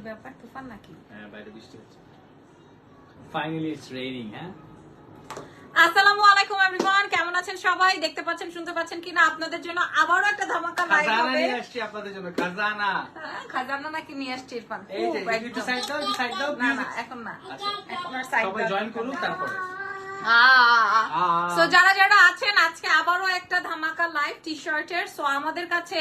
কি ব্যাপার? তুফান নাকি? হ্যাঁ বাইরে বৃষ্টি হচ্ছে। ফাইনালি ইটস রেইনিং হ্যাঁ? আসসালামু আলাইকুম এভরিওয়ান কেমন আছেন সবাই? দেখতে পাচ্ছেন শুনতে পাচ্ছেন কিনা? আপনাদের জন্য আবারও একটা ধামাকা লাইভ খাজানা হবে। নিয়ে আসছি আপনাদের জন্য খাজানা। হ্যাঁ, খাজানা নাকি নিয়ে আসছি ইরফান। এই যে একটু সাইড দাও সাইড দাও না না এখন না। আচ্ছা এখন আর সাইড সবাই জয়েন করুন তারপরে। সো যারা যারা আছেন আজকে আবারও একটা ধামাকা লাইভ টি শার্টের সো আমাদের কাছে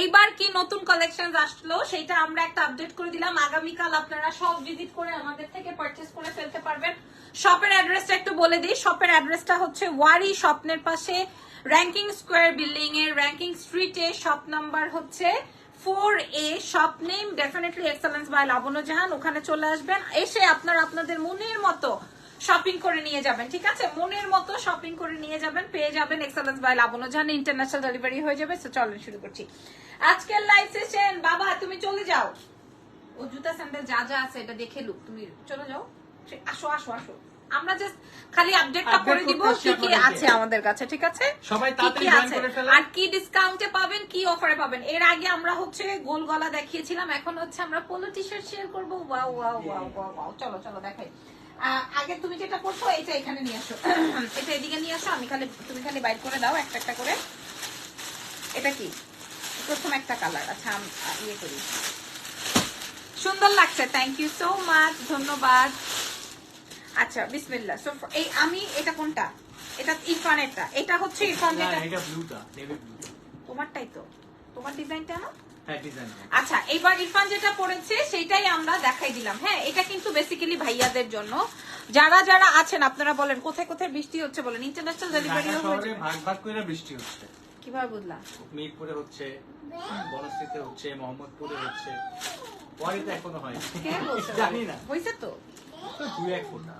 এইবার কি নতুন কালেকশন আসলো সেটা আমরা একটা আপডেট করে দিলাম। আগামীকাল আপনারা সব ভিজিট করে আমাদের থেকে পারচেস করে ফেলতে পারবেন। শপের অ্যাড্রেসটা একটু বলে দিই। শপের অ্যাড্রেসটা হচ্ছে ওয়ারি স্বপ্নের পাশে র্যাঙ্কিং স্কোয়ার বিল্ডিং এর র্যাঙ্কিং স্ট্রিটে শপ নাম্বার হচ্ছে four A shop name definitely excellence by Labonno Jahan ওখানে চলে আসবেন। এসে আপনারা আপনাদের মনের মতো শপিং করে নিয়ে যাবেন ঠিক আছে? মনের মতো শপিং করে নিয়ে যাবেন পেয়ে যাবেন excellence by Labonno Jahan international delivery হয়ে যাবে তো চলেন শুরু করছি। আজকের লাইভ সেশন বাবা তুমি চলে যাও। ও জুতা স্যান্ডেল যা যা আছে এটা দেখে লুক তুমি চলে যাও। আসো আসো আসো। আমরা জাস্ট খালি আপডেটটা করে দিব কি কি আছে আমাদের কাছে ঠিক আছে? সবাই তাড়াতাড়ি জয়েন করে ফেলেন আর কি ডিসকাউন্টে পাবেন কি অফারে পাবেন? এর আগে আমরা হচ্ছে গোল গলা দেখিয়েছিলাম এখন হচ্ছে আমরা পোলো টি শার্ট শেয়ার করব ওয়াও ওয়াও ওয়াও ওয়াও চলো চলো দেখাই। আগে তুমি যেটা করছ এটা এখানে নিয়ে আসো। এটা এদিকে নিয়ে আসো আমি খালি তুমি খালি বাইর করে দাও একটা একটা করে। এটা কি? প্রথম একটা কালার। আচ্ছা আমি ইয়ে করি। সুন্দর লাগছে থ্যাংক ইউ সো মাচ ধন্যবাদ। আচ্ছা বিসমিল্লাহ। সো এই আমি এটা কোনটা? এটা ইরফানেরটা। এটা হচ্ছে ইরফান যেটা এটা ব্লুটা নেভি ব্লু তোমারটাই তো। তোমার ডিজাইনটা না? আচ্ছা এবার ইরফান যেটা পড়েছে সেটাই আমরা দেখাই দিলাম। হ্যাঁ এটা কিন্তু বেসিক্যালি ভাইয়াদের জন্য। যারা যারা আছেন আপনারা বলেন কোথায় কোথায় বৃষ্টি হচ্ছে বলেন? ইন্টারন্যাশনাল শহরে হয়েছে। ভাগ ভাগ করে বৃষ্টি হচ্ছে। কীভাবে বুঝলাম? মিরপুরে হচ্ছে বনশ্রীতে হচ্ছে মোহাম্মদপুরে হচ্ছে। ওয়ারিতে এখনও হয় কে বলছে? জানি না। হয়েছে তো? দু এক ফোটা।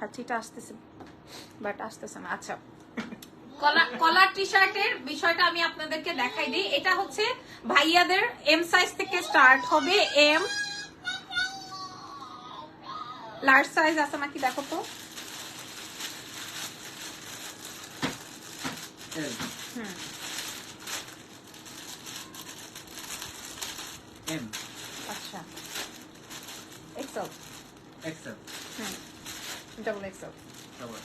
হাঁচিটা আসতেছে বাট আসতেছে না। আচ্ছা। কলার টি শার্টের বিষয়টা আমি আপনাদেরকে দেখাই দিই। এটা হচ্ছে ভাইয়াদের এম সাইজ থেকে স্টার্ট হবে এম লার্জ সাইজ আছে নাকি দেখো তো? এম আচ্ছা। এক্সেল এক্সেল হুম। ডাবল এক্সেল তারপর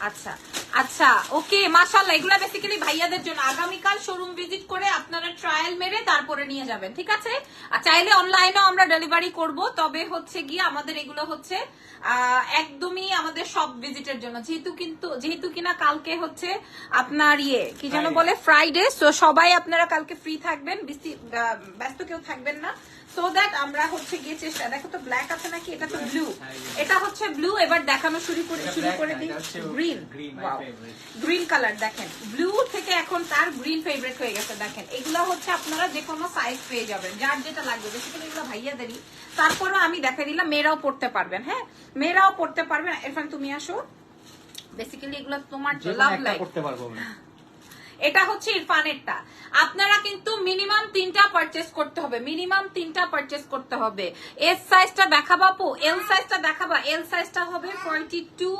আচ্ছা আচ্ছা ওকে মাশাআল্লাহ এগুলা বেসিক্যালি ভাইয়াদের জন্য। আগামীকাল শোরুম ভিজিট করে আপনারা ট্রায়াল মেরে তারপরে নিয়ে যাবেন ঠিক আছে? আর চাইলে অনলাইনেও আমরা ডেলিভারি করব তবে হচ্ছে গিয়ে আমাদের এগুলো হচ্ছে আহ, একদমই আমাদের সব ভিজিটের জন্য। যেহেতু কিন্তু যেহেতু কিনা কালকে হচ্ছে আপনার ইয়ে কি যেন বলে ফ্রাইডে সো সবাই আপনারা কালকে ফ্রি থাকবেন বেশি- ব্যস্ত কেউ থাকবেন না। সো দ্যাট আমরা হচ্ছে গিয়ে চেষ্টা দেখো তো ব্ল্যাক আছে নাকি? এটা তো ব্লু। এটা হচ্ছে ব্লু এবার দেখানো শুরু করে শুরু করে দিই। গ্রিন. গ্রিন কালার দেখেন। ব্লু থেকে এখন তার গ্রিন ফেভারিট হয়ে গেছে দেখেন। এগুলো হচ্ছে আপনারা যে কোনো সাইজ পেয়ে যাবেন যার যেটা লাগবে। বেসিক্যালি এগুলো ভাইয়াদেরই। তারপরও আমি দেখাই দিলাম মেয়েরাও পড়তে পারবেন হ্যাঁ? মেয়েরাও পড়তে পারবেন। এরফান তুমি আসো। বেসিক্যালি এগুলো তোমার লাভ লাইফ এটা হচ্ছে ইরফানেরটা। আপনারা কিন্তু মিনিমাম তিনটা পারচেস করতে হবে মিনিমাম তিনটা পারচেস করতে হবে। এস সাইজটা দেখাবা আপু এল সাইজটা দেখাবা। এল সাইজটা হবে forty two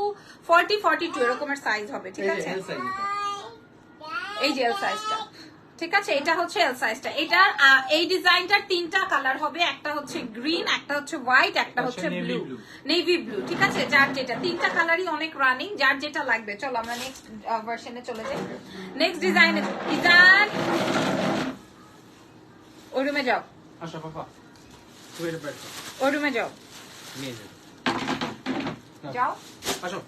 forty forty two এরকমের সাইজ হবে ঠিক আছে। এই যে এল সাইজটা ঠিক আছে? এটা হচ্ছে এল সাইজটা এটার এই ডিজাইনটার তিনটা কালার হবে। একটা হচ্ছে গ্রিন একটা হচ্ছে হোয়াইট একটা একটা হচ্ছে ব্লু নেভি ব্লু ঠিক আছে? যার যেটা তিনটা কালারই অনেক রানিং যার যেটা লাগবে। চলো আমরা নেক্সট ভার্সনে চলে যাই। নেক্সট ডিজাইন ডিজাইন ওই রুমে যাও। বের করো। ওই রুমে যাও। যাও। আসো।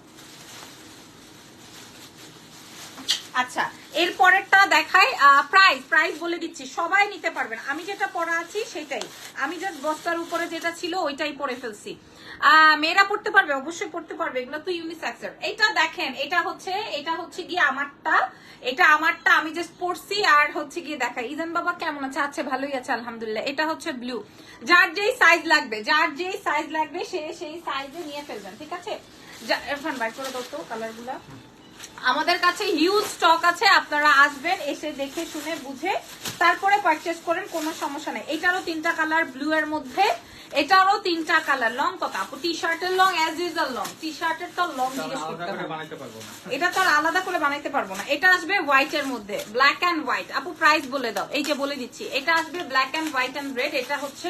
আচ্ছা এর পরেরটা দেখাই প্রাইস প্রাইস বলে দিচ্ছি। সবাই নিতে পারবেন। আমি যেটা পরা আছি, সেটাই। আমি জাস্ট বস্তার উপরে যেটা ছিল, ওইটাই পরে ফেলছি। মেয়েরা পড়তে পারবে? অবশ্যই পড়তে পারবে। এগুলো তো ইউনিসেক্সের এটা দেখেন, এটা হচ্ছে এটা হচ্ছে গিয়ে আমারটা। এটা আমারটা আমি জাস্ট পড়ছি আর হচ্ছে গিয়ে দেখাই। ইজান বাবা কেমন আছে? আছে, ভালোই আছে, আলহামদুলিল্লাহ। এটা হচ্ছে ব্লু যার যেই সাইজ লাগবে, যার যেই সাইজ লাগবে, সে সেই সাইজে নিয়ে ফেলবেন, ঠিক আছে? ইরফান বাইর করে দাও তো কালারগুলা। আমাদের কাছে হিউজ স্টক আছে আপনারা আসবেন এসে দেখে শুনে বুঝে তারপরে পারচেস করেন কোনো সমস্যা নেই। এটারও তিনটা কালার ব্লু এর মধ্যে এটারও তিনটা কালার লং কত আপু টি শার্টের long as usual long T শার্টের তো লং জিজ্ঞেস করতে পারব এটা তো আর আলাদা করে বানাইতে পারব না। এটা আসবে হোয়াইট এর মধ্যে ব্ল্যাক এন্ড হোয়াইট আপু প্রাইস বলে দাও এই যে বলে দিচ্ছি এটা আসবে black and white and red এটা হচ্ছে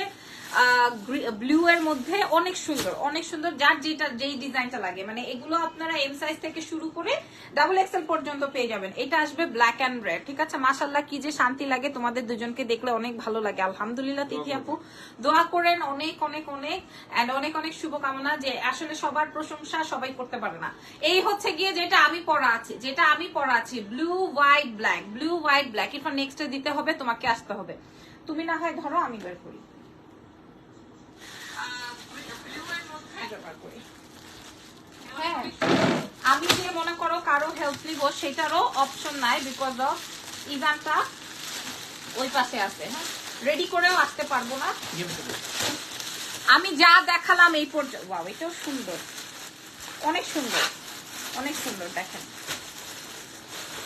ব্লু এর মধ্যে অনেক সুন্দর অনেক সুন্দর যার যেটা, যেই ডিজাইনটা লাগে। মানে এগুলো আপনারা এম সাইজ থেকে শুরু করে ডাবল এক্সেল পর্যন্ত পেয়ে যাবেন। এটা আসবে ব্ল্যাক এন্ড রেড ঠিক আছে? মাসাল্লাহ কি যে শান্তি লাগে তোমাদের দুজনকে দেখলে অনেক ভালো লাগে। আলহামদুলিল্লাহ, তিথি আপু। দোয়া করেন অনেক অনেক অনেক এন্ড অনেক অনেক শুভকামনা যে আসলে সবার প্রশংসা সবাই করতে পারে না। এই হচ্ছে গিয়ে যেটা আমি পড়া আছি, যেটা আমি পড়া আছি blue white black blue white black এরপর নেক্সট দিতে হবে, তোমাকে আসতে হবে। তুমি না হয় ধরো, আমি বের করি। হ্যাঁ আমি যে মনে করো কারও হেল্প নিব সেটারও অপশন নাই বিকজ অফ ইভেন্টটা ওই পাশে আছে হ্যাঁ? রেডি করেও আসতে পারব না। আমি যা দেখালাম এই পর্যন্ত ওয়াও এটাও সুন্দর। অনেক সুন্দর অনেক সুন্দর দেখেন।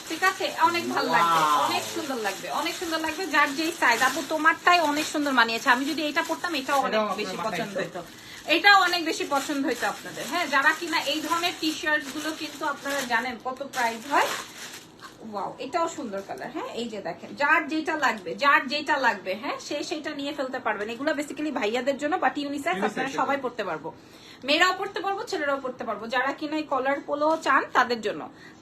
ঠিক আছে? অনেক ভালো লাগবে অনেক সুন্দর লাগবে অনেক সুন্দর লাগবে। যার যেই সাইজ আপু তোমারটাই অনেক সুন্দর মানিয়েছে। আমি যদি এটা পড়তাম এটাও অনেক বেশি পছন্দ। হতো। এটাও অনেক বেশি পছন্দ হয়েছে আপনাদের। হ্যাঁ যারা কিনা এই ধরনের টি শার্টগুলো কিন্তু আপনারা জানেন কত প্রাইস হয়। ওয়াও এটাও সুন্দর কালার হ্যাঁ এই যে দেখেন যার যেটা লাগবে যার যেটা লাগবে হ্যাঁ সে সেটা নিয়ে ফেলতে পারবেন। এগুলো বেসিক্যালি ভাইয়াদের জন্য বাট ইউনিসেক্স আপনারা সবাই। পড়তে পারব। মেয়েরাও পড়তে পারব ছেলেরাও পড়তে পারব। যারা কিনা এই কলার পোলো চান তাদের জন্য।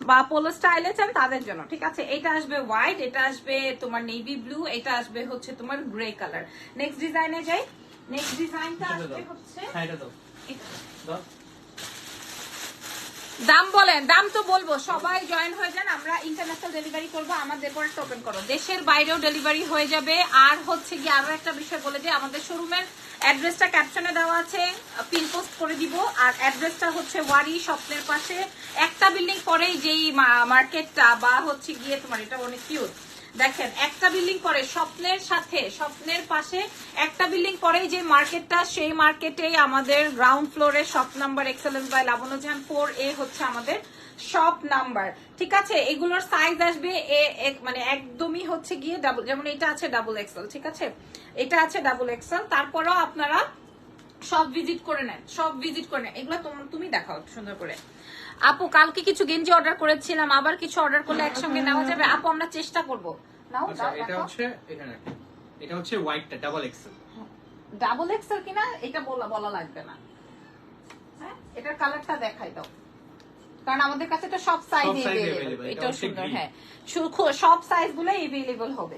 বা পোলো স্টাইলে চান তাদের জন্য ঠিক আছে? এটা আসবে হোয়াইট এটা আসবে তোমার নেভি ব্লু এটা আসবে হচ্ছে তোমার গ্রে কালার নেক্সট ডিজাইনে যাই নেক্সট ডিজাইনটা আসবে হচ্ছে হ্যাঁ এটা দাও। দাও। দাম বলেন দাম তো বলব সবাই জয়েন হয়ে যান আমরা ইন্টারন্যাশনাল ডেলিভারি করব আমাদের পরে টোকেন করো। দেশের বাইরেও ডেলিভারি হয়ে যাবে আর হচ্ছে কি আরও একটা বিষয় বলে যে আমাদের শোরুমের অ্যাড্রেসটা ক্যাপশনে দেওয়া আছে পিন পোস্ট করে দিব আর অ্যাড্রেসটা হচ্ছে ওয়ারি স্বপ্নের পাশে। একটা বিল্ডিং পরেই যেই মার্কেটটা বা হচ্ছে গিয়ে তোমার এটা অনেক কিউট দেখেন, একটা বিল্ডিং পরে স্বপ্নের সাথে, স্বপ্নের পাশে একটা বিল্ডিং পরেই যে মার্কেটটা সেই মার্কেটেই আমাদের গ্রাউন্ড ফ্লোরে shop number excellence by Labonno Jahan four A হচ্ছে আমাদের শপ নাম্বার ঠিক আছে? এগুলোর সাইজ আসবে এ মানে একদমই হচ্ছে গিয়ে ডাবল যেমন এটা আছে ডাবল এক্সেল ঠিক আছে? এটা আছে ডাবল এক্সেল তারপরেও আপনারা সব ভিজিট করে নেন সব ভিজিট করে নেন। এগুলো তুমি দেখাও সুন্দর করে। আপু কালকে কিছু গেঞ্জি অর্ডার করেছিলাম আবার কিছু অর্ডার করলে একসঙ্গে নেওয়া যাবে? আপু আমরা চেষ্টা করব। নাও এটা হচ্ছে এখানে এটা হচ্ছে হোয়াইটটা ডাবল এক্সেল ডাবল এক্সেল কিনা এটা বলা বলা লাগবে না। হ্যাঁ এটার কালারটা দেখাই দাও। কারণ আমাদের কাছে তো সব সাইজ এভেলেবল এটাও সুন্দর হ্যাঁ। সব সাইজগুলো এভেলেবল হবে।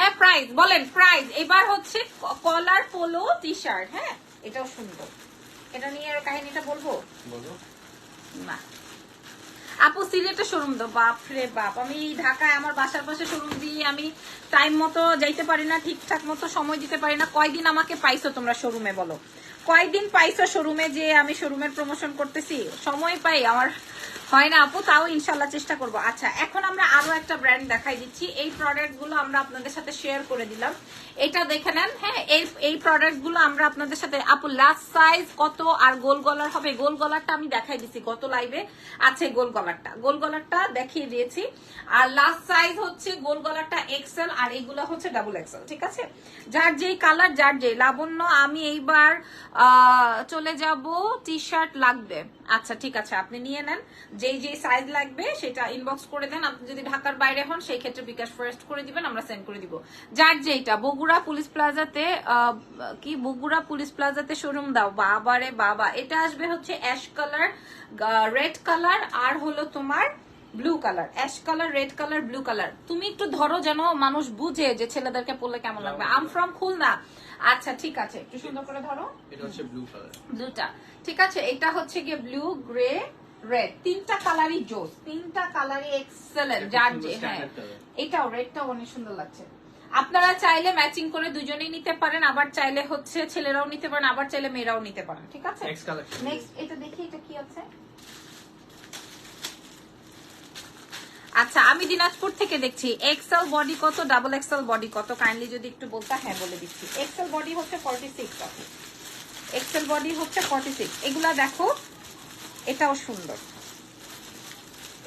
হ্যাঁ প্রাইস বলেন প্রাইস এবার হচ্ছে কলার পোলো টি শার্ট হ্যাঁ? এটাও সুন্দর। এটা নিয়ে আর কাহিনীটা বলব? বলো। না। আপু সিলেটে শোরুম দো বাপ রে বাপ। আমি ঢাকায় আমার বাসার পাশে শোরুম দিয়ে আমি টাইম মতো যাইতে পারি না ঠিকঠাক মতো সময় দিতে পারি না। কয়দিন আমাকে পাইছো তোমরা শোরুমে বলো? কয়দিন পাইছো শোরুমে যে আমি শোরুমের প্রমোশন করতেছি? সময় পাই, আমার হয় না আপু, তাও ইনশাল্লাহ চেষ্টা করব। আচ্ছা এখন আমরা আরও একটা ব্র্যান্ড দেখাই দিচ্ছি। এই প্রোডাক্টগুলো আমরা আপনাদের সাথে শেয়ার করে দিলাম। এটা দেখে নেন হ্যাঁ এই এই প্রোডাক্টগুলো আমরা আপনাদের সাথে, আপু লাস্ট সাইজ কত আর গোল গলার হবে? গোল গলারটা আমি দেখাই দিচ্ছি গত লাইভে আছে গোল গলারটা। গোল গলারটা দেখিয়ে দিয়েছি। আর লাস্ট সাইজ হচ্ছে গোল গলারটা এক্সেল আর এইগুলো হচ্ছে ডাবল এক্সেল ঠিক আছে? যার যেই কালার যার যেই। লাবণ্য, আমি এইবার চলে যাব টি শার্ট লাগবে। আচ্ছা ঠিক আছে আপনি নিয়ে নেন। যেই যেই সাইজ লাগবে সেটা ইনবক্স করে দেন। আপনি যদি ঢাকার বাইরে হন সেই ক্ষেত্রে বিকাশ ফরেস্ট করে দিবেন আমরা সেন্ড করে দিব। যার যেইটা বগুড়া পুলিশ প্লাজাতে কি বগুড়া পুলিশ প্লাজাতে শোরুম দাও। বাবারে বাবা এটা আসবে হচ্ছে অ্যাশ কালার রেড কালার আর হলো তোমার blue colour ash colour red colour blue colour তুমি একটু ধরো যেন মানুষ বুঝে যে ছেলেদেরকে পড়লে কেমন লাগবে। I'm from Khulna. আচ্ছা ঠিক আছে একটু সুন্দর করে ধরো। এটা হচ্ছে ব্লু কালার ব্লুটা ঠিক আছে এটা হচ্ছে গিয়ে ব্লু গ্রে রেড তিনটা কালারই জোস তিনটা কালারই এক্সেলেন্ট যার যে হ্যাঁ। এটাও রেডটাও অনেক সুন্দর লাগছে। আপনারা চাইলে ম্যাচিং করে দুজনেই নিতে পারেন আবার চাইলে হচ্ছে ছেলেরাও নিতে পারেন আবার চাইলে মেয়েরাও নিতে পারেন ঠিক আছে? নেক্সট এটা দেখি এটা কি আছে? আচ্ছা আমি দিনাজপুর থেকে দেখছি এক্সেল বডি কত ডাবল এক্সেল বডি কত? কাইন্ডলি যদি একটু বলতে হ্যাঁ বলে দিচ্ছি। এক্সেল বডি হচ্ছে ফর্টি সিক্স এক্সেল বডি হচ্ছে ফর্টি সিক্স এগুলা দেখো, এটাও সুন্দর।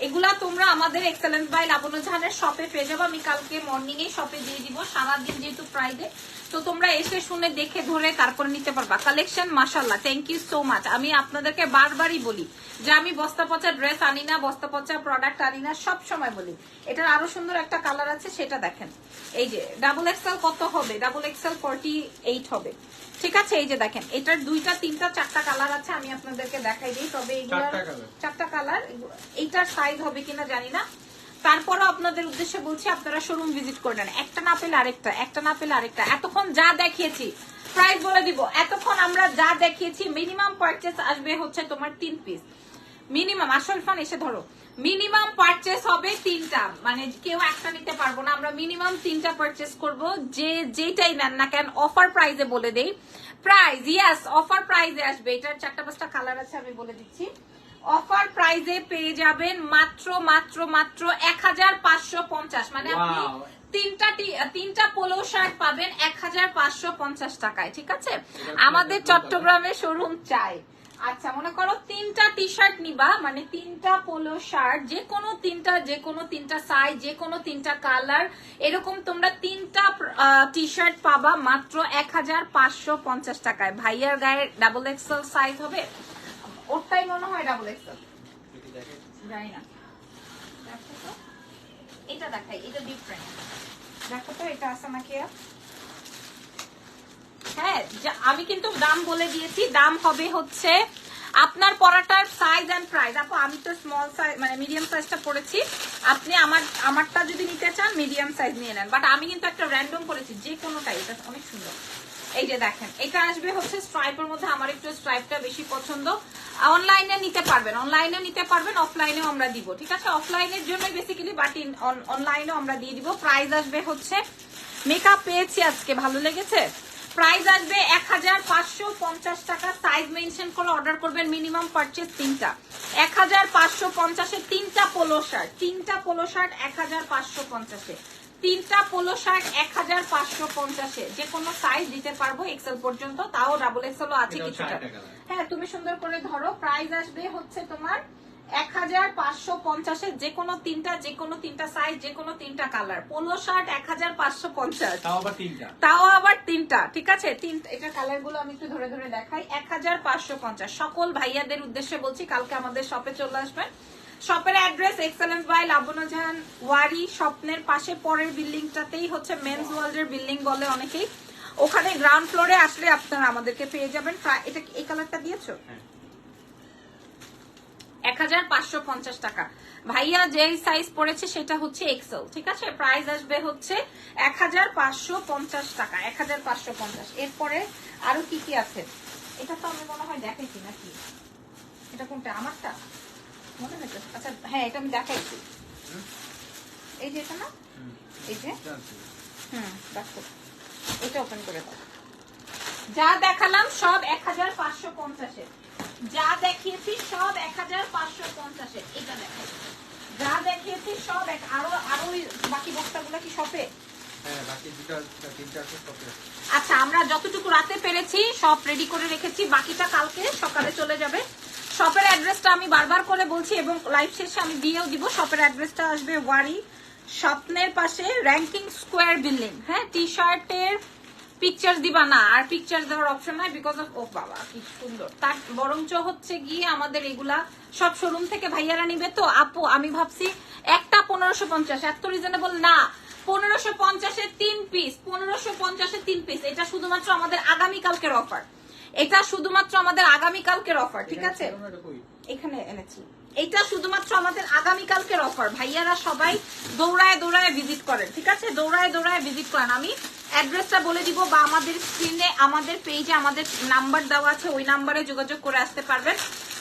এগুলা তোমরা আমাদের এক্সেলেন্স বাই লাবণ্য জাহানের শপে পেয়ে যাব। আমি কালকে মর্নিং এ শপে দিয়ে দিব। সারাদিন যেহেতু ফ্রাইডে তো তোমরা এসে শুনে দেখে ধরে তারপরে নিতে পারবা। কালেকশন মাসাল্লাহ থ্যাংক ইউ সো মাচ আমি আপনাদেরকে বারবারই বলি যে আমি বস্তা পচা ড্রেস আনি না, বস্তা পচা প্রোডাক্ট আনি না, সব সময় বলি। এটার আরও সুন্দর একটা কালার আছে, সেটা দেখেন। এই যে ডাবল এক্সেল কত হবে? ডাবল এক্সেল ফর্টি এইট হবে। ঠিক আছে এই যে দেখেন এটার দুইটা তিনটা চারটা কালার আছে আমি আপনাদেরকে দেখাই দিই তবে এগুলো চারটা কালার এইটার সাইজ হবে কিনা জানি না। তারপরও আপনাদের উদ্দেশ্যে বলছি আপনারা শোরুম ভিজিট করে নেন। একটা না পেলে আরেকটা একটা না পেলে আরেকটা। এতক্ষণ যা দেখিয়েছি প্রাইস বলে দিব এতক্ষণ আমরা যা দেখিয়েছি মিনিমাম পারচেস আসবে হচ্ছে তোমার তিন পিস মিনিমাম আসল ফান এসে ধরো মিনিমাম পারচেস হবে তিনটা। মানে কেউ একটা নিতে পারব না। আমরা মিনিমাম তিনটা পারচেস করব। যে যেটাই নেন না কেন অফার প্রাইজে বলে দেই। প্রাইস ইয়াস অফার প্রাইজে আসবে। এটার চারটা পাঁচটা কালার আছে আমি বলে দিচ্ছি। অফার প্রাইজে পেয়ে যাবেন মাত্র মাত্র মাত্র এক হাজার পাঁচশো পঞ্চাশ। মানে আপনি তিনটা টি- তিনটা পোলো শার্ট পাবেন এক হাজার পাঁচশো পঞ্চাশ টাকায় ঠিক আছে? আমাদের চট্টগ্রামে শোরুম চাই। আচ্ছা মনে করো তিনটা টি শার্ট নিবা মানে তিনটা পোলো শার্ট যে কোনো তিনটা, যে কোনো তিনটা সাইজ যে কোনো তিনটা কালার এরকম তোমরা তিনটা টি শার্ট পাবা মাত্র এক হাজার পাঁচশো পঞ্চাশ টাকায়। ভাইয়ার গায়ে ডাবল এক্সেল সাইজ হবে? ওরটাই মনে হয় ডাবল এক্সেল। জানি না। এটা দেখাই, এটা ডিফারেন্ট দেখো তো, এটা আছে নাকি? হ্যাঁ আমি কিন্তু দাম বলে দিয়েছি। দাম হবে হচ্ছে আপনার পরাটার সাইজ এন্ড প্রাইস আপু, আমি তো স্মল সাইজ মানে মিডিয়াম সাইজটা পড়েছি। আপনি আমার, আমারটা যদি নিতে চান মিডিয়াম সাইজ নিয়ে নেন। বাট আমি কিন্তু একটা র্যান্ডম করেছি যে কোনোটাই। এটা অনেক সুন্দর। এই যে দেখেন, এটা আসবে হচ্ছে স্ট্রাইপের মধ্যে। আমার একটু স্ট্রাইপটা বেশি পছন্দ। অনলাইনে নিতে পারবেন। অনলাইনে নিতে পারবেন অফলাইনেও আমরা দিব, ঠিক আছে? অফলাইনের জন্য বেসিক্যালি বাট অনলাইনেও আমরা দিয়ে দিব। প্রাইস আসবে হচ্ছে মেকআপ পেয়েছি আজকে। ভালো লেগেছে? প্রাইস আসবে এক হাজার পাঁচশো পঞ্চাশ টাকা। সাইজ মেনশন করে অর্ডার করবেন মিনিমাম পারচেস তিনটা। এক হাজার পাঁচশো পঞ্চাশে তিনটা পোলো শার্ট তিনটা পোলো শার্ট এক হাজার পাঁচশো পঞ্চাশে। তিনটা পোলো শার্ট এক হাজার পাঁচশো পঞ্চাশে। যে কোনো সাইজ দিতে পারব এক্সেল পর্যন্ত তাও ডাবল এক্সেলও আছে কিছুটা। হ্যাঁ তুমি সুন্দর করে ধরো। প্রাইস আসবে হচ্ছে তোমার এক হাজার পাঁচশো পঞ্চাশের যে কোনো তিনটা যে কোনো তিনটা সাইজ যে কোনো তিনটা কালার পোলো শার্ট এক হাজার পাঁচশো পঞ্চাশ। তাও আবার তিনটা। ঠিক আছে? এটা কালারগুলো আমি একটু ধরে ধরে দেখাই। এক হাজার পাঁচশো পঞ্চাশ। সকল ভাইয়াদের উদ্দেশ্যে বলছি কালকে আমাদের শপে চলে আসবেন। শপের address excellence by Labonno Wari স্বপ্নের পাশে পরের বিল্ডিংটাতেই হচ্ছে মেন্স ওয়ার্ল্ড এর বিল্ডিং বলে অনেকেই। ওখানে গ্রাউন্ড ফ্লোরে আসলে আপনারা আমাদেরকে পেয়ে যাবেন। এটা এই কালারটা দিয়েছ? হ্যাঁ। এক হাজার পাঁচশো পঞ্চাশ টাকা। ভাইয়া যে সাইজ পড়েছে সেটা হচ্ছে এক্সেল ঠিক আছে? প্রাইস আসবে হচ্ছে এক হাজার পাঁচশো পঞ্চাশ টাকা এক হাজার পাঁচশো পঞ্চাশ। এরপরে আরও কি কি আছে? এটা তো আমি মনে হয় দেখাইছি নাকি? এটা কোনটা আমারটা? মনে হয়েছে। আচ্ছা হ্যাঁ এটা আমি দেখাইছি। এই যে এটা না? এই যে। হুম দেখো। এটা ওপেন করে দাও। যা দেখালাম সব এক হাজার পাঁচশো পঞ্চাশের যা দেখিয়েছি সব এক হাজার পাঁচশো পঞ্চাশের এটা দেখাই যা দেখিয়েছি সব এক আরও আরও বাকি বস্তাগুলো কি শপে হ্যাঁ আচ্ছা আমরা যতটুকু রাতে পেরেছি সব রেডি করে রেখেছি। বাকিটা কালকে সকালে চলে যাবে। শপের অ্যাড্রেসটা আমি বারবার করে বলছি এবং লাইভ শেষে আমি দিয়েও দিব। শপের অ্যাড্রেসটা আসবে ওয়ারি স্বপ্নের পাশে র্যাঙ্কিং স্কোয়ার বিল্ডিং হ্যাঁ টি শার্টের পিকচার দিবা না আর পিকচার দেওয়ার অপশন নাই বিকজ অফ ও বাবা কি সুন্দর। তার বরঞ্চ হচ্ছে গিয়ে আমাদের এগুলা সব শোরুম থেকে ভাইয়ারা নিবে। তো আপু আমি ভাবছি একটা পনেরোশো পঞ্চাশ এত রিজনেবল না পনেরোশো পঞ্চাশের তিন পিস পনেরোশো পঞ্চাশের তিন পিস এটা শুধুমাত্র আমাদের আগামীকালকের অফার এটা শুধুমাত্র আমাদের আগামীকালকের অফার ঠিক আছে? এখানে এনেছি। এটা শুধুমাত্র আমাদের আগামীকালকের অফার ভাইয়ারা সবাই দৌড়ায় দৌড়ায় ভিজিট করেন ঠিক আছে? দৌড়ায় দৌড়ায় ভিজিট করেন। আমি অ্যাড্রেসটা বলে দিব বা আমাদের স্ক্রিনে আমাদের পেজে আমাদের নাম্বার দেওয়া আছে ওই নাম্বারে যোগাযোগ করে আসতে পারবেন।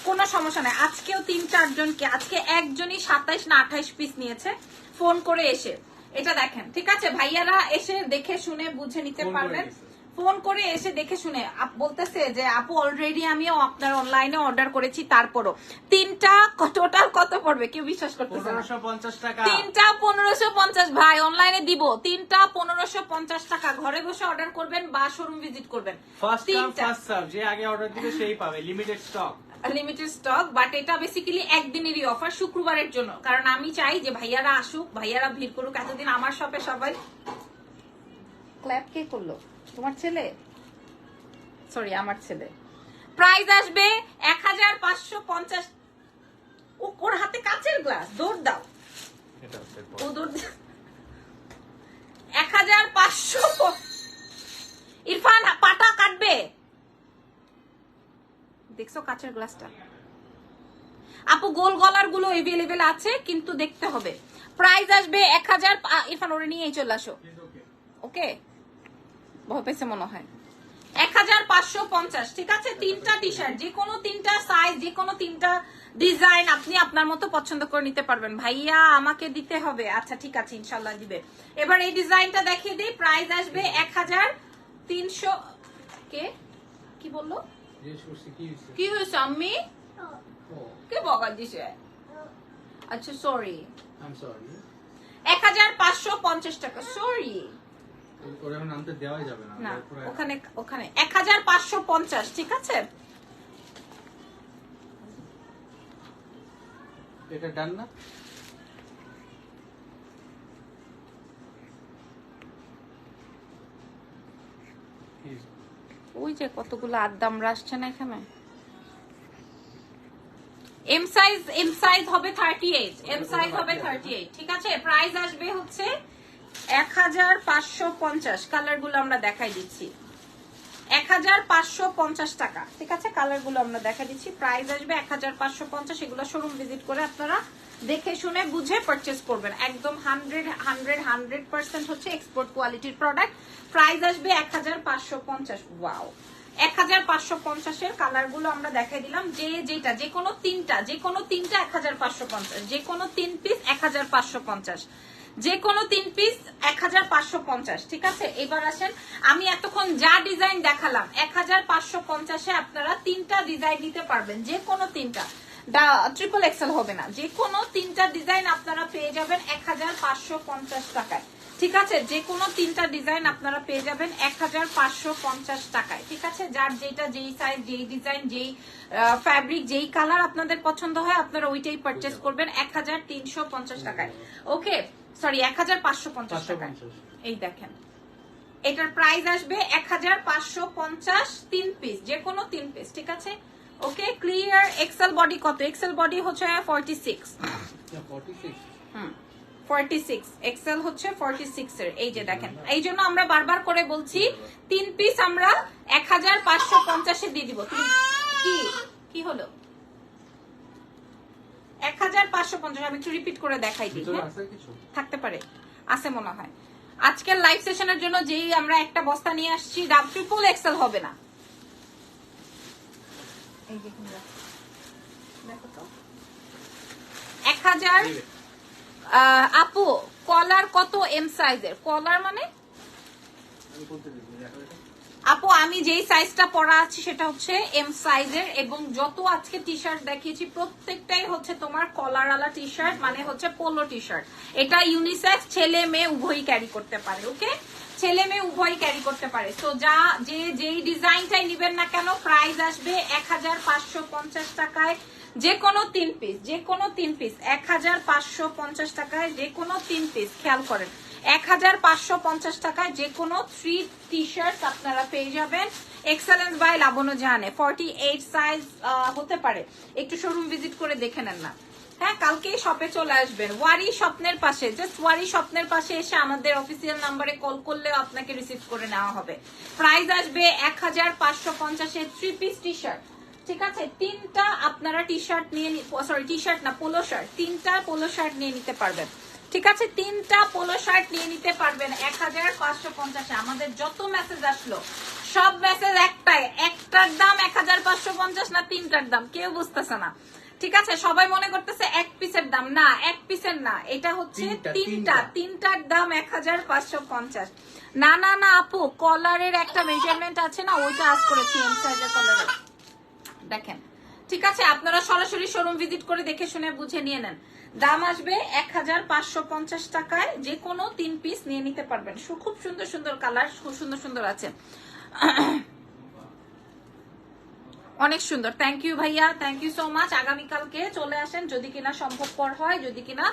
কোনো সমস্যা নাই। আজকেও তিন চারজনকে আজকে একজনই সাতাইশ না আঠাইশ পিস নিয়েছে। ফোন করে এসে এটা দেখেন ঠিক আছে? ভাইয়ারা এসে দেখে শুনে বুঝে নিতে পারবেন। ফোন করে এসে দেখে শুনে। আপ- বলতেছে যে আপু অলরেডি আমিও আপনার অনলাইনে অর্ডার করেছি তারপরও। তিনটা টোটাল কত পড়বে? কেউ বিশ্বাস করতেছে পনেরোশো পঞ্চাশ টাকা। তিনটা পনেরোশো পঞ্চাশ ভাই অনলাইনে দিব। তিনটা পনেরোশো পঞ্চাশ টাকা। ঘরে বসে অর্ডার করবেন বা শোরুম ভিজিট করবেন। তিনটা। যে আগে অর্ডার দিবে সেই পাবে। Limited stock limited stock but এটা বেসিক্যালি একদিনেরই অফার শুক্রবারের জন্য। কারণ আমি চাই যে ভাইয়ারা আসুক ভাইয়ারা ভিড় করুক। এতদিন আমার শপে সবাই ক্ল্যাপ কে করল? তোমার ছেলে? সরি আমার ছেলে। প্রাইস আসবে এক হাজার পাঁচশো পঞ্চাশ। ও ওর হাতে কাচের গ্লাস দৌড় দাও। ও দৌড় এক হাজার পাঁচশো ইরফান পাটা কাটবে। দেখছ কাচের গ্লাসটা আপু গোল গলারগুলো এভেলেবেল আছে কিন্তু দেখতে হবে। প্রাইস আসবে এক হাজার ইরফান ওরে নিয়েই চলে আসো। ওকে ভয় পেয়েছে মনে হয়। এক হাজার পাঁচশো পঞ্চাশ ঠিক আছে? তিনটা টি শার্ট যে কোনো তিনটা সাইজ যে কোনো তিনটা ডিজাইন আপনি আপনার মতো পছন্দ করে নিতে পারবেন। ভাইয়া আমাকে দিতে হবে। আচ্ছা ঠিক আছে ইনশাল্লাহ দিবে। এবার এই ডিজাইনটা দেখিয়ে দিই প্রাইস আসবে এক হাজার তিনশো কে? কি বলল? কি হয়েছে? ও, কে বকা দিছে? আচ্ছা সরি এক হাজার পাঁচশো পঞ্চাশ টাকা সরি ওরা দেওয়াই যাবে না। না ওরা পুরো- ওখানে ওখানে। এক হাজার পাঁচশো পঞ্চাশ ঠিক আছে? এটা ডান না? ওই যে কতগুলো আদামরা আসছে না এখানে? এম সাইজ এম সাইজ হবে থার্টি এইট এম সাইজ হবে থার্টি এইট ঠিক আছে? প্রাইস আসবে হচ্ছে এক হাজার পাঁচশো পঞ্চাশ কালারগুলো আমরা দেখাই দিচ্ছি। এক হাজার পাঁচশো পঞ্চাশ টাকা, ঠিক আছে? কালারগুলো আমরা দেখা দিচ্ছি। প্রাইস আসবে এক হাজার পাঁচশো পঞ্চাশ, এগুলো শোরুম ভিজিট করে আপনারা দেখে শুনে বুঝে পারচেস করবেন। একদম হান্ড্রেড হান্ড্রেড হান্ড্রেড পার্সেন্ট হচ্ছে এক্সপোর্ট কোয়ালিটির প্রোডাক্ট প্রাইস আসবে এক হাজার পাঁচশো পঞ্চাশ। ওয়াও এক হাজার পাঁচশো পঞ্চাশের কালারগুলো আমরা দেখাই দিলাম। যে, যেটা, যে কোনো তিনটা, যে কোনো তিনটা এক হাজার পাঁচশো পঞ্চাশ, যে কোনো তিন পিস এক হাজার পাঁচশো পঞ্চাশ। যে কোনো তিন পিস এক হাজার পাঁচশো পঞ্চাশ ঠিক আছে? এবার আসেন আমি এতক্ষণ যা ডিজাইন দেখালাম এক হাজার পাঁচশো পঞ্চাশে আপনারা তিনটা ডিজাইন নিতে পারবেন যে কোনো তিনটা ট্রিপল এক্সেল হবে না যে কোনো তিনটা ডিজাইন আপনারা পেয়ে যাবেন এক হাজার পাঁচশো পঞ্চাশ টাকায় ঠিক আছে? যে কোনো তিনটা ডিজাইন আপনারা পেয়ে যাবেন এক হাজার পাঁচশো পঞ্চাশ টাকায় ঠিক আছে? যার যেটা যেই সাইজ যেই ডিজাইন যেই ফ্যাব্রিক যেই কালার আপনাদের পছন্দ হয় আপনারা ওইটাই পারচেস করবেন এক হাজার তিনশো পঞ্চাশ টাকায়। ওকে সরি এক হাজার পাঁচশো পঞ্চাশ। 550 এই দেখেন। এটার প্রাইস আসবে এক হাজার পাঁচশো পঞ্চাশ তিন পিস যে কোনো তিন পিস ঠিক আছে? ওকে ক্লিয়ার এক্সেল বডি কত? এক্সেল বডি হচ্ছে ফর্টি সিক্স 46 হুম ফর্টি সিক্স এক্সেল হচ্ছে ফর্টি সিক্স এর। এই যে দেখেন এই জন্য আমরা বারবার করে বলছি তিন পিস আমরা এক হাজার পাঁচশো পঞ্চাশে দিয়ে দিব। কি? কি হলো? এক হাজার পাঁচশো পঞ্চাশ আমি একটু রিপিট করে দেখাই দিই হ্যাঁ? থাকতে পারে আছে মনে হয়। আজকের লাইভ সেশনের জন্য যেই আমরা একটা বস্তা নিয়ে আসছি ডাব ট্রিপল এক্সেল হবে না। এক হাজার আপু কলার কত এম সাইজের কলার মানে আমি বলতে দিচ্ছি দেখো এটা আপু, আমি যেই সাইজটা পরা আছি সেটা হচ্ছে এম সাইজের এবং যত আজকে টি শার্ট দেখিয়েছি, প্রত্যেকটাই হচ্ছে তোমার কলারওয়ালা টি শার্ট মানে হচ্ছে পোলো টি শার্ট এটা ইউনিসেক্স ছেলে মেয়ে উভয়ই ক্যারি করতে পারে ওকে ছেলে মেয়ে উভয়ই ক্যারি করতে পারে। তো যা, যে, যেই ডিজাইনটাই নিবেন না কেন প্রাইস আসবে এক হাজার পাঁচশো পঞ্চাশ টাকায় যে কোনো তিন পিস যে কোনো তিন পিস এক হাজার পাঁচশো পঞ্চাশ টাকায় যে কোনো তিন পিস খেয়াল করেন। এক হাজার পাঁচশো পঞ্চাশ টাকায় যে কোনো থ্রি টি শার্ট আপনারা পেয়ে যাবেন। এক্সেলেন্স বাই লাবণ্য জাহানে ফর্টি এইট সাইজ হতে পারে। একটু শোরুম ভিজিট করে দেখে নেন না। হ্যাঁ কালকেই শপে চলে আসবেন। ওয়ারি স্বপ্নের পাশে জাস্ট ওয়ারি স্বপ্নের পাশে এসে আমাদের অফিসিয়াল নাম্বারে কল করলেও আপনাকে রিসিভ করে নেওয়া হবে। প্রাইস আসবে এক হাজার পাঁচশো পঞ্চাশের থ্রি পিস টি শার্ট ঠিক আছে? তিনটা আপনারা টি শার্ট নিয়ে সরি টি শার্ট না পোলো শার্ট তিনটা পোলো শার্ট নিয়ে নিতে পারবেন। ঠিক আছে তিনটা পোলো শার্ট নিয়ে নিতে পারবেন এক হাজার পাঁচশো পঞ্চাশে। আমাদের যত মেসেজ আসলো সব মেসেজ একটাই একটার দাম এক হাজার পাঁচশো পঞ্চাশ না তিনটার দাম? কেউ বুঝতেছে না। ঠিক আছে সবাই মনে করতেছে এক পিসের দাম। না এক পিসের না এটা হচ্ছে তিনটা, তিনটা। তিনটা। তিনটার দাম এক হাজার পাঁচশো পঞ্চাশ। না না না আপু কলারের একটা মেজারমেন্ট আছে না ওইটা আজ করেছি এম সাইজের কলারের দেখেন ঠিক আছে আপনারা সরাসরি শোরুম ভিজিট করে দেখে শুনে বুঝে নিয়ে নেন। দাম আসবে এক হাজার পাঁচশো পঞ্চাশ টাকায়। যে কোনো তিন পিস নিয়ে নিতে পারবেন। খুব সুন্দর সুন্দর কালার খুব সুন্দর সুন্দর আছে। অনেক সুন্দর। থ্যাংক ইউ ভাইয়া থ্যাংক ইউ সো মাচ আগামীকালকে চলে আসেন। যদি কিনা সম্ভবপর হয়, যদি কিনা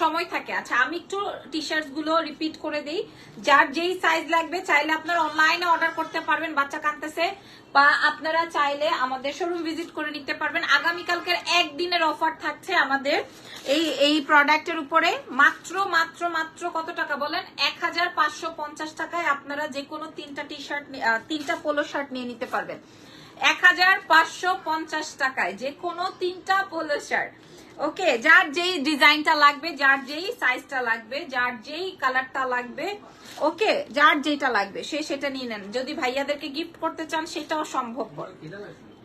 সময় থাকে। আচ্ছা আমি একটু টি শার্টগুলো রিপিট করে দিই। যার যেই সাইজ লাগবে, চাইলে আপনারা অনলাইনে অর্ডার করতে পারবেন। বাচ্চা কাঁদতেছে বা আপনারা চাইলে আমাদের শোরুম ভিজিট করে নিতে পারবেন। আগামীকালকের একদিনের অফার থাকছে আমাদের এই এই প্রোডাক্টের উপরে মাত্র মাত্র মাত্র কত টাকা বলেন? এক হাজার পাঁচশো পঞ্চাশ টাকায় আপনারা যে কোনো তিনটা টি শার্ট তিনটা পোলো শার্ট নিয়ে নিতে পারবেন। এক হাজার পাঁচশো পঞ্চাশ টাকায় যে কোনো তিনটা পোলো শার্ট ওকে যার যেই ডিজাইনটা লাগবে, যার যেই সাইজটা লাগবে, যার যেই কালারটা লাগবে ওকে যার যেটা লাগবে, সে সেটা নিয়ে নেন। যদি ভাইয়াদেরকে গিফট করতে চান, সেটাও সম্ভব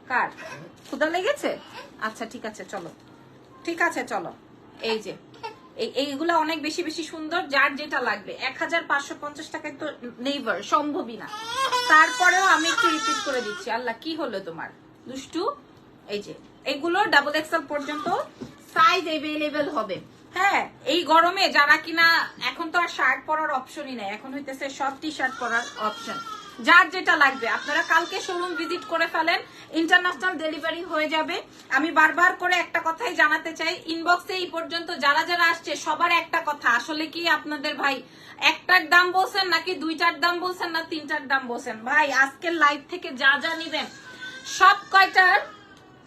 কার? ক্ষুদা লেগেছে? আচ্ছা ঠিক আছে, চলো। ঠিক আছে, চলো। এই যে, এই, এইগুলো অনেক বেশি বেশি সুন্দর, যার যেটা লাগবে। এক হাজার পাঁচশো পঞ্চাশ টাকায় তো নেইভার সম্ভবই না। তারপরেও আমি একটু রিপিট করে দিচ্ছি। আল্লাহ, কি হলো তোমার? দুষ্টু, এই যে, এগুলো ডাবল এক্সেল পর্যন্ত সাইজ এভেলেবেল হবে। হ্যাঁ এই গরমে যারা কিনা, এখন তো আর শার্ট পরার অপশনই নেই। এখন হইতেছে সব টি শার্ট পরার অপশন যার যেটা লাগবে। আপনারা কালকে শোরুম ভিজিট করে ফেলেন ইন্টারন্যাশনাল ডেলিভারি হয়ে যাবে। আমি বারবার করে একটা কথাই জানাতে চাই ইনবক্সে এই পর্যন্ত যারা যারা আসছে, সবার একটা কথা, আসলে কি আপনাদের ভাই, একটার দাম বলছেন নাকি দুইটার দাম বলছেন না তিনটার দাম বলছেন? ভাই, আজকের লাইভ থেকে যা যা নিবেন, সব কয়টার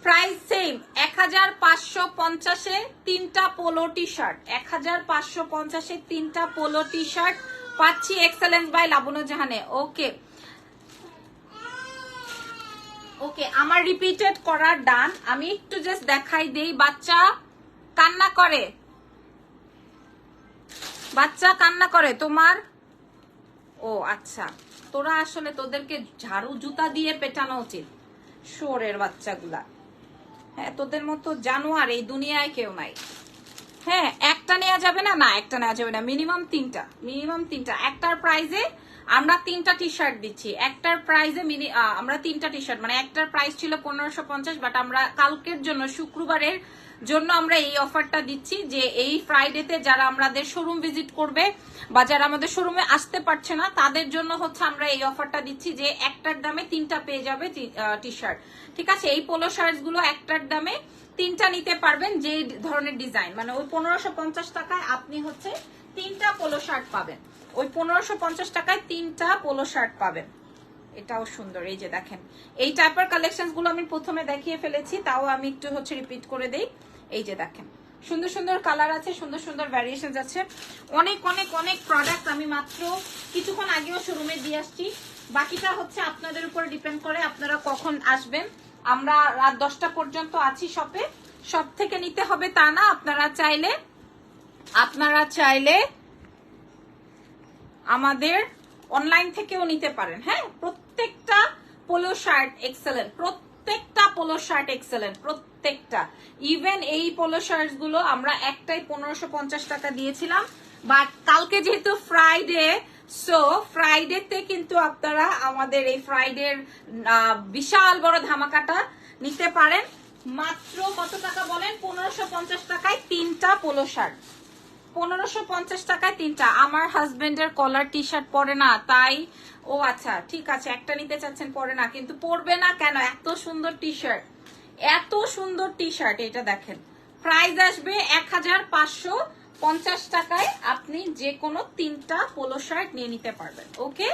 প্রাইস সেম এক হাজার পাঁচশো পঞ্চাশে তিনটা পোলো টি শার্ট এক হাজার পাঁচশো পঞ্চাশে তিনটা পোলো টি শার্ট পাচ্ছি এক্সেলেন্স বাই লাবনু জাহানে। ওকে ওকে আমার রিপিটেড করার ডান আমি একটু জাস্ট দেখাই দেই। বাচ্চা কান্না করে। বাচ্চা কান্না করে। তোমার? ও আচ্ছা। তোরা আসলে তোদেরকে ঝাড়ু, জুতা দিয়ে পেটানো উচিত। শোরের বাচ্চাগুলা। হ্যাঁ তোদের মতো জানোয়ার এই দুনিয়ায় কেউ নাই। হ্যাঁ একটা নেওয়া যাবে না? না, একটা নেওয়া যাবে না। মিনিমাম তিনটা। মিনিমাম তিনটা। একটার প্রাইজে আমরা তিনটা টি শার্ট দিচ্ছি। একটার প্রাইজে মিনি আমরা তিনটা টি শার্ট মানে একটার প্রাইস ছিল পনেরোশো পঞ্চাশ বাট আমরা কালকের জন্য, শুক্রবারের জন্য আমরা এই অফারটা দিচ্ছি যে এই ফ্রাইডেতে যারা আমাদের শোরুম ভিজিট করবে বা যারা আমাদের শোরুমে আসতে পারছে না, তাদের জন্য হচ্ছে আমরা এই অফারটা দিচ্ছি যে একটার দামে তিনটা পেয়ে যাবে টি শার্ট ঠিক আছে? এই পোলো শার্টগুলো একটার দামে তিনটা নিতে পারবেন যে ধরনের ডিজাইন মানে ওই পনেরোশো পঞ্চাশ টাকায় আপনি হচ্ছে তিনটা পোলো শার্ট পাবেন। ওই পনেরোশো পঞ্চাশ টাকায় তিনটা পোলো শার্ট পাবেন। এটাও সুন্দর, এই যে দেখেন। এই টাইপের কালেকশনগুলো আমি প্রথমে দেখিয়ে ফেলেছি, তাও আমি একটু হচ্ছে রিপিট করে দেই। এই যে দেখেন, সুন্দর সুন্দর কালার আছে, সুন্দর সুন্দর ভ্যারিয়েশন আছে। অনেক অনেক অনেক প্রোডাক্ট আমি মাত্র কিছুক্ষণ আগেও শোরুমে দিয়ে আসছি। বাকিটা হচ্ছে আপনাদের উপর ডিপেন্ড করে আপনারা কখন আসবেন। আমরা রাত দশটা পর্যন্ত আছি শপে সব থেকে নিতে হবে তা না, আপনারা চাইলে আপনারা চাইলে আমাদের অনলাইন থেকেও নিতে পারেন হ্যাঁ? প্রত্যেকটা পোলো শার্ট এক্সেলেন্ট প্রত্যেকটা পোলো শার্ট এক্সেলেন্ট প্রত্যেকটা। ইভেন এই পোলো শার্টগুলো আমরা একটাই পনেরোশো পঞ্চাশ টাকা দিয়েছিলাম বাট কালকে যেহেতু ফ্রাইডে সো ফ্রাইডেতে কিন্তু আপনারা আমাদের এই ফ্রাইডের বিশাল বড় ধামাকাটা নিতে পারেন। মাত্র কত টাকা বলেন? পনেরোশো পঞ্চাশ টাকায় তিনটা পোলো শার্ট পনেরোশো পঞ্চাশ টাকায় তিনটা। আমার হাজবেন্ডের কলার টি শার্ট পরে না, তাই ও আচ্ছা ঠিক আছে, একটা নিতে চাচ্ছেন পরে না, কিন্তু পরবে না কেন? এত সুন্দর টি শার্ট এত সুন্দর টি শার্ট এটা দেখেন। প্রাইস আসবে এক হাজার পাঁচশো পঞ্চাশ টাকায় আপনি যে কোনো তিনটা পোলো শার্ট নিয়ে নিতে পারবেন ওকে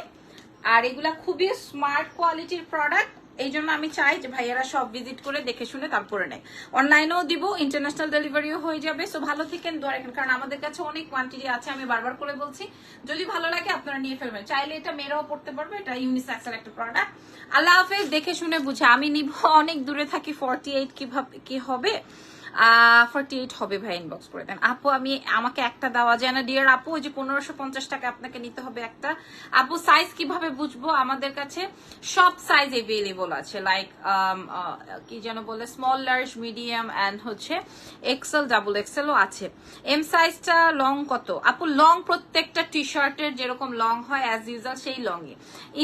আর এগুলা খুবই স্মার্ট কোয়ালিটির প্রোডাক্ট এই জন্য আমি চাই যে ভাইয়ারা সব ভিজিট করে দেখে শুনে তারপরে নেয়। অনলাইনেও দিব ইন্টারন্যাশনাল ডেলিভারিও হয়ে যাবে। সো ভালো থেকেন, দোয়া রাখেন। কারণ আমাদের কাছে অনেক কোয়ান্টিটি আছে, আমি বারবার করে বলছি, যদি ভালো লাগে আপনারা নিয়ে ফেলবেন। চাইলে এটা মেয়েরাও পড়তে পারবে, এটা ইউনিসেক্সের একটা প্রোডাক্ট আল্লাহ হাফেজ, দেখে শুনে বুঝে। আমি নিব, অনেক দূরে থাকি ফর্টি এইট কীভাবে, কি হবে? ফোরটি এইট হবে ভাই ইনবক্স করে দেন। আপু, আমি আমাকে একটা দেওয়া যায় না। ডিয়ার আপু, ওই যে পনেরোশো পঞ্চাশ টাকা আপনাকে নিতে হবে একটা। আপু সাইজ কীভাবে বুঝব? আমাদের কাছে সব সাইজ এভেলেবল আছে। লাইক কি যেন বলে স্মল লার্জ মিডিয়াম অ্যান্ড হচ্ছে এক্সেল ডাবল এক্সেলও আছে। এম সাইজটা লং কত? আপু লং প্রত্যেকটা টি শার্টের যেরকম লং হয় অ্যাজ ইউজাল সেই লংই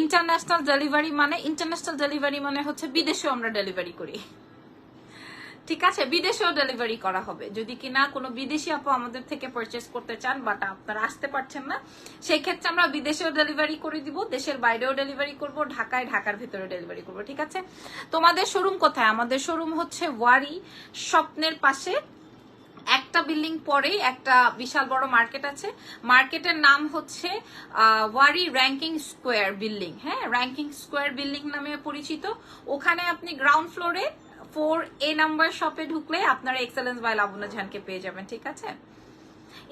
ইন্টারন্যাশনাল ডেলিভারি মানে ইন্টারন্যাশনাল ডেলিভারি মানে হচ্ছে বিদেশেও আমরা ডেলিভারি করি। ঠিক আছে, বিদেশেও ডেলিভারি করা হবে। যদি কিনা কোনো বিদেশি আপু আমাদের থেকে পারচেস করতে চান বাট আপনারা আসতে পারছেন না সেই ক্ষেত্রে আমরা বিদেশেও ডেলিভারি করে দিব, দেশের বাইরেও ডেলিভারি করব, ঢাকায়, ঢাকার ভিতরে ডেলিভারি করব, ঠিক আছে? তোমাদের শোরুম কোথায়? আমাদের শোরুম হচ্ছে ওয়ারি স্বপ্নের পাশে। একটা বিল্ডিং পরেই একটা বিশাল বড় মার্কেট আছে। মার্কেটের নাম হচ্ছে ওয়ারি র্যাঙ্কিং স্কোয়ার বিল্ডিং হ্যাঁ র্যাঙ্কিং স্কোয়ার বিল্ডিং নামে পরিচিত। ওখানে আপনি গ্রাউন্ড ফ্লোরে ফোর এ নাম্বার শপে ঢুকলে আপনারা এক্সেলেন্স বাই লাবণ্য ঝানকে পেয়ে যাবেন, ঠিক আছে?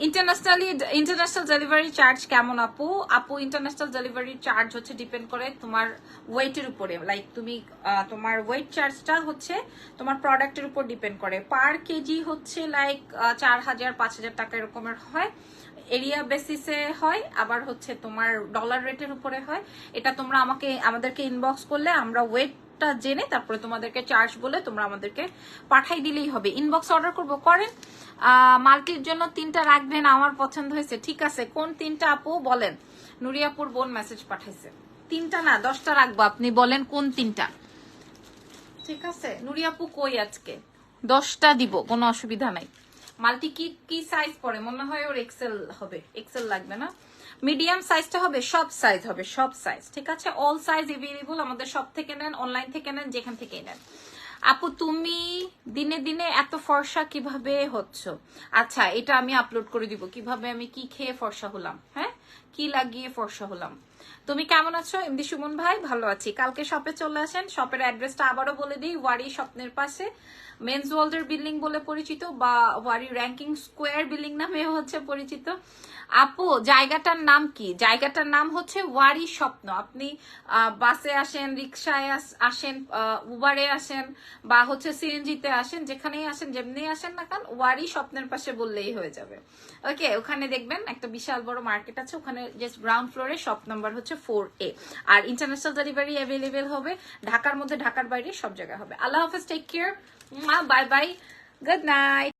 ইন্টারন্যাশনালি ইন্টারন্যাশনাল ডেলিভারি চার্জ কেমন আপু? আপু ইন্টারন্যাশনাল ডেলিভারি চার্জ হচ্ছে ডিপেন্ড করে তোমার ওয়েটের উপরে। লাইক তুমি তোমার ওয়েট চার্জটা হচ্ছে তোমার প্রোডাক্টের উপর ডিপেন্ড করে। পার কেজি হচ্ছে লাইক চার হাজার, পাঁচ হাজার টাকা এরকমের হয়। এরিয়া বেসিসে হয়, আবার হচ্ছে তোমার ডলার রেটের উপরে হয়। এটা তোমরা আমাকে, আমাদেরকে ইনবক্স করলে আমরা ওয়েটটা জেনে তারপরে তোমাদেরকে চার্জ বলে তোমরা আমাদেরকে পাঠাই দিলেই হবে। ইনবক্স অর্ডার করব। করেন মাল্টির জন্য তিনটা রাখবেন, আমার পছন্দ হয়েছে। ঠিক আছে, কোন তিনটা আপু? বলেন, নুরিয়াপুর বোন মেসেজ পাঠাইছে। তিনটা না, দশটা রাখব আপনি। বলেন, কোন তিনটা? ঠিক আছে, নুরিয়াপু কই আজকে? দশটা দিব, কোনো অসুবিধা নাই। মাল্টি কি কি সাইজ পড়ে মনে হয় ওর এক্সেল হবে। এক্সেল লাগবে না? মিডিয়াম সাইজটা হবে, সব সাইজ হবে, সব সাইজ, ঠিক আছে? অল সাইজ এভেলেবল আমাদের সব থেকে নেন অনলাইন থেকে নেন, যেখান থেকেই নেন। আপু, তুমি দিনে দিনে এত ফর্সা কীভাবে হচ্ছ? আচ্ছা এটা আমি আপলোড করে দিব, কীভাবে আমি কি খেয়ে ফর্সা হলাম হ্যাঁ? কি লাগিয়ে ফর্সা হলাম? তুমি কেমন আছো? এমডি সুমন ভাই, ভালো আছি। কালকে শপে চলে আসেন শপের অ্যাড্রেসটা আবারও বলে দিই, ওয়ারি স্বপ্নের পাশে। মেন্স ওয়ার্ল্ডের বিল্ডিং বলে পরিচিত, বা ওয়ারি র্যাঙ্কিং স্কোয়ার বিল্ডিং নামেও হচ্ছে পরিচিত। আপু, জায়গাটার নাম কি? জায়গাটার নাম হচ্ছে ওয়ারি স্বপ্ন। আপনি বাসে আসেন রিক্সায় আসেন উবারে আসেন বা হচ্ছে সিএনজিতে আসেন, যেখানেই আসেন যেমনি আসেন না কারণ ওয়ারি স্বপ্নের পাশে বললেই হয়ে যাবে। ওকে, ওখানে দেখবেন একটা বিশাল বড় মার্কেট আছে, ওখানে জাস্ট গ্রাউন্ড ফ্লোরে শপ নাম্বার হচ্ছে ফোর এ আর ইন্টারন্যাশনাল ডেলিভারি অ্যাভেলেবেল হবে, ঢাকার মধ্যে, ঢাকার বাইরে সব জায়গায় হবে। আল্লাহ হাফেজ take care bye bye good night